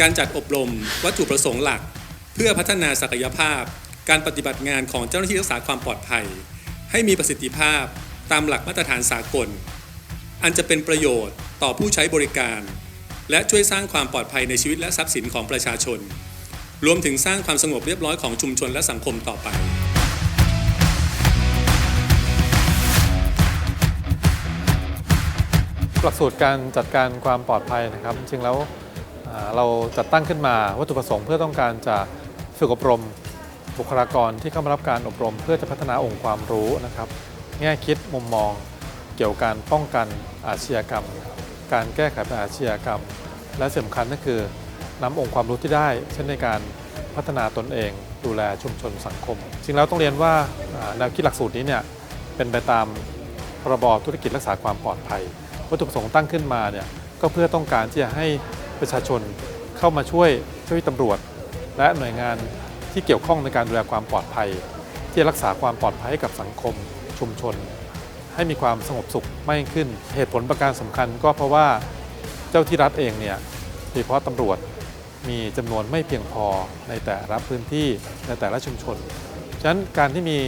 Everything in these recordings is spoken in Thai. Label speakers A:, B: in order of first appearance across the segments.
A: การจัดอบรม วัตถุประสงค์หลัก เพื่อพัฒนาศักยภาพ การปฏิบัติงานของเจ้าหน้าที่รักษาความปลอดภัย ให้มีประสิทธิภาพตามหลักมาตรฐานสากล อันจะเป็นประโยชน์ต่อผู้ใช้บริการ และช่วยสร้างความปลอดภัยในชีวิตและทรัพย์สินของประชาชน รวมถึงสร้างความสงบเรียบร้อยของชุมชนและสังคมต่อไป
B: หลักสูตรการจัดการความปลอดภัยนะครับ จริงแล้ว เราจัดตั้งขึ้นมาวัตถุประสงค์เพื่อต้องการจะฝึกอบรมบุคลากรที่เข้ามารับการอบรม เพื่อจะพัฒนาองค์ความรู้นะครับแง่คิดมุมมองเกี่ยวกับการป้องกันอาชญากรรม การแก้ไขปัญหาอาชญากรรม และสำคัญก็คือนำองค์ความรู้ที่ได้ เช่นในการพัฒนาตนเอง ดูแลชุมชนสังคม จริงแล้วต้องเรียนว่าอ่าแนวคิดหลักสูตรนี้เนี่ยเป็นไปตามพรบธุรกิจรักษาความปลอดภัย วัตถุประสงค์ตั้งขึ้นมาเนี่ยก็เพื่อต้องการที่จะให้ ประชาชนเข้ามาช่วยเจ้าหน้าที่ตำรวจ และหน่วยงานที่เกี่ยวข้องในการดูแลความปลอดภัย ที่รักษาความปลอดภัยให้กับสังคมชุมชน ให้มีความสงบสุขมากขึ้น เหตุผลประการสำคัญก็เพราะว่าเจ้าที่รัฐเองเนี่ยโดยเฉพาะตำรวจมีจำนวนไม่เพียงพอในแต่ละพื้นที่ในแต่ละชุมชน ฉะนั้นการที่มี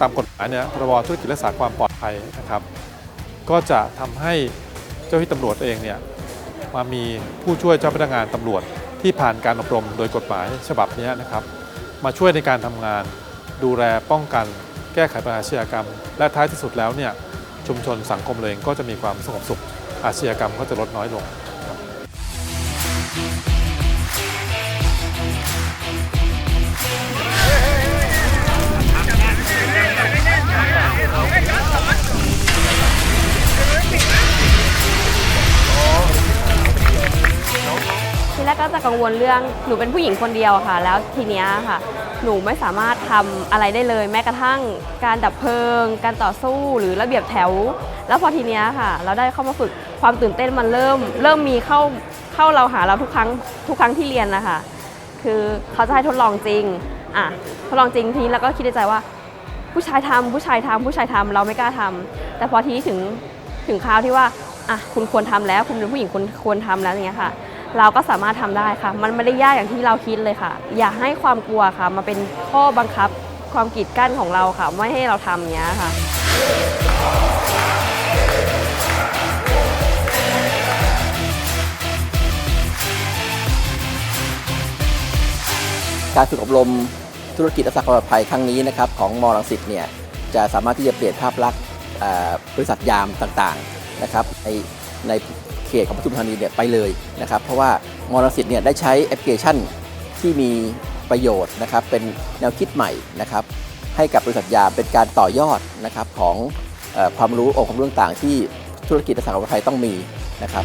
B: ตามกฎหมายเนี่ยพรบธุรกิจรักษาความปลอดภัยนะครับ ก็จะทำให้เจ้าที่ตำรวจเองเนี่ย มามีผู้ช่วยเจ้าพนักงานตำรวจที่ผ่านการอบรมโดยกฎหมายฉบับนี้นะครับ มาช่วยในการทำงาน ดูแลป้องกัน แก้ไขปัญหาอาชญากรรม และท้ายที่สุดแล้วเนี่ยชุมชนสังคมเลยก็จะมีความสงบสุขอาชญากรรมก็จะลดน้อยลง
C: ครับ จะกังวลเรื่องหนูเป็นผู้หญิงคนเดียวค่ะ แล้วทีเนี้ยค่ะ หนูไม่สามารถทำอะไรได้เลย แม้กระทั่งการดับเพลิง การต่อสู้หรือระเบียบแถว แล้วพอทีเนี้ยค่ะ เราได้เข้ามาฝึกความตื่นเต้นมันเริ่ม เริ่มมีเข้าเข้าเราหาเราทุกครั้งทุกครั้งที่เรียนนะคะคือเขาจะให้ทดลองจริงอะทดลองจริงทีนี้เราก็คิดในใจว่าผู้ชายทำผู้ชายทำผู้ชายทำเราไม่กล้าทำแต่พอทีนี้ถึงถึงคราวที่ว่าอะคุณควรทำแล้ว คุณเป็นผู้หญิงคุณควรทำแล้วอย่างเงี้ยค่ะ เราก็สามารถทำได้ค่ะ มันไม่ได้ยากอย่างที่เราคิดเลยค่ะ อย่าให้ความกลัวค่ะ มาเป็นข้อบังคับความกีดกั้นของเราค่ะ ไม่ให้เราทำอย่างเงี้ยค่ะ
D: การฝึกอบรมธุรกิจรักษาความปลอดภัยครั้งนี้นะครับของมรังสิตเนี่ยจะสามารถที่จะเปลี่ยนภาพลักษณ์บริษัทยามต่างๆนะครับในใน เขตของปทุมธานีเนี่ยไปเลยนะครับเพราะว่ามรังสิตเนี่ยได้ใช้แอปพลิเคชันที่มีประโยชน์นะครับเป็นแนวคิดใหม่นะครับให้กับบริษัทยาเป็นการต่อยอดนะครับของอความรู้องค์ความรู้ต่างๆที่ธุรกิจสังหาความปลอดภัยต้องมีนะครับ